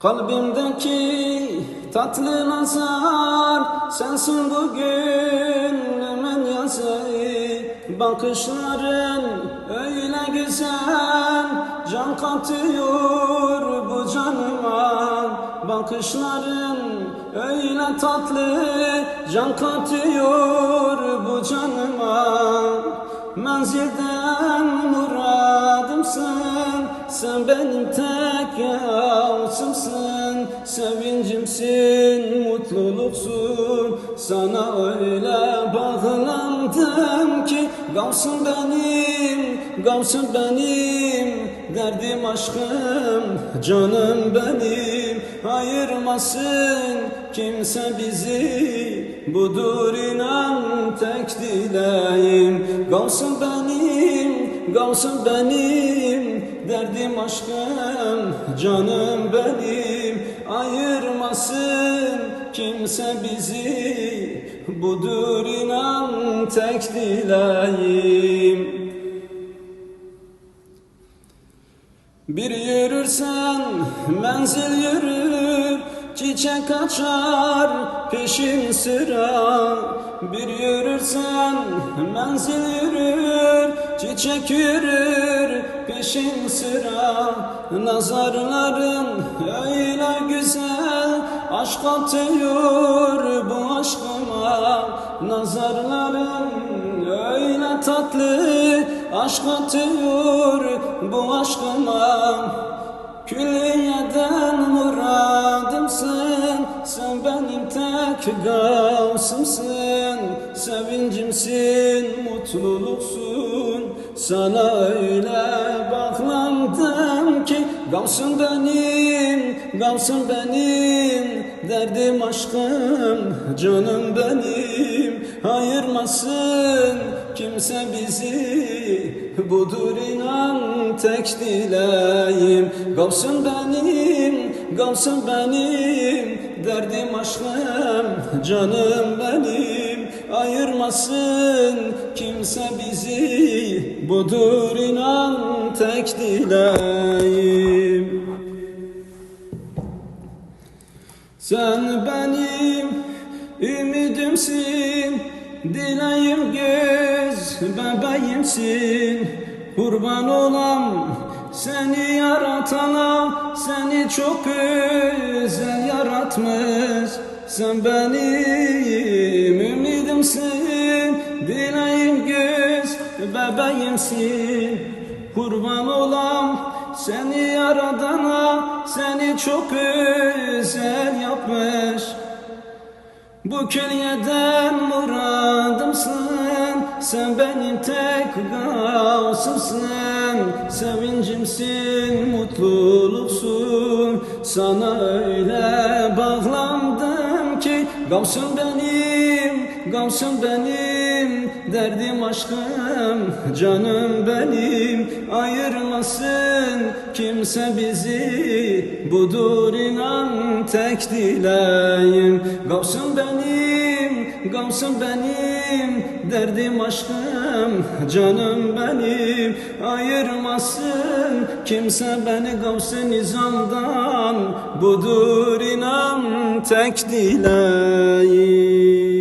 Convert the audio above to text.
Kalbimdeki tatlı nazar Sensin bugünümün yazı Bakışların öyle güzel. Can katıyor bu canıma. Bakışların öyle tatlı Can katıyor bu canıma. Menzilden Sen benim tek yavsımsın Sevincimsin, mutluluksun. Sana öyle bağlandım ki Gavsın benim, gavsın benim. Derdim aşkım, canım benim. Ayırmasın kimse bizi Budur inan tek dileğim. Gavsın benim, gavsın benim Derdim aşkım, canım benim. Ayırmasın kimse bizi Budur inan tek dileğim. Bir yürürsen menzil yürür Çiçek açar peşin sıra. Bir yürürsen menzil yürür Çiçek yürür peşin sıra Nazarların öyle güzel Aşk atıyor bu aşkıma. Nazarların öyle tatlı Aşk atıyor bu aşkıma. Külliyeden muradımsın Sen benim tek gavsımsın. Sevincimsin, mutluluksun Sana öyle bağlandım ki Gavsın benim, gavsın benim Derdim aşkım, canım benim. Ayırmasın kimse bizi Budur inan tek dileğim. Gavsın benim, gavsın benim Derdim aşkım, canım benim. Ayırmasın kimse bizi Budur inan tek dileğim. Sen benim ümidimsin Dileğim göz bebeğimsin. Kurban olam seni yaratana Seni çok özel yaratmış. Sen benim ümidimsin bebeğimsin. Kurban olam seni yaradana Seni çok özel yapmış. Bu külyeden muradımsın Sen benim tek gavsımsın. Sevincimsin, mutluluksun Sana öyle bağlandım ki Gavsın benim, gavsın benim Derdim aşkım, canım benim Ayırmasın kimse bizi. Budur inan tek dileğim. Gavsın benim, gavsın benim. Derdim aşkım, canım benim Ayırmasın kimse beni. Gavs-ı nizamdan Budur inan tek dileğim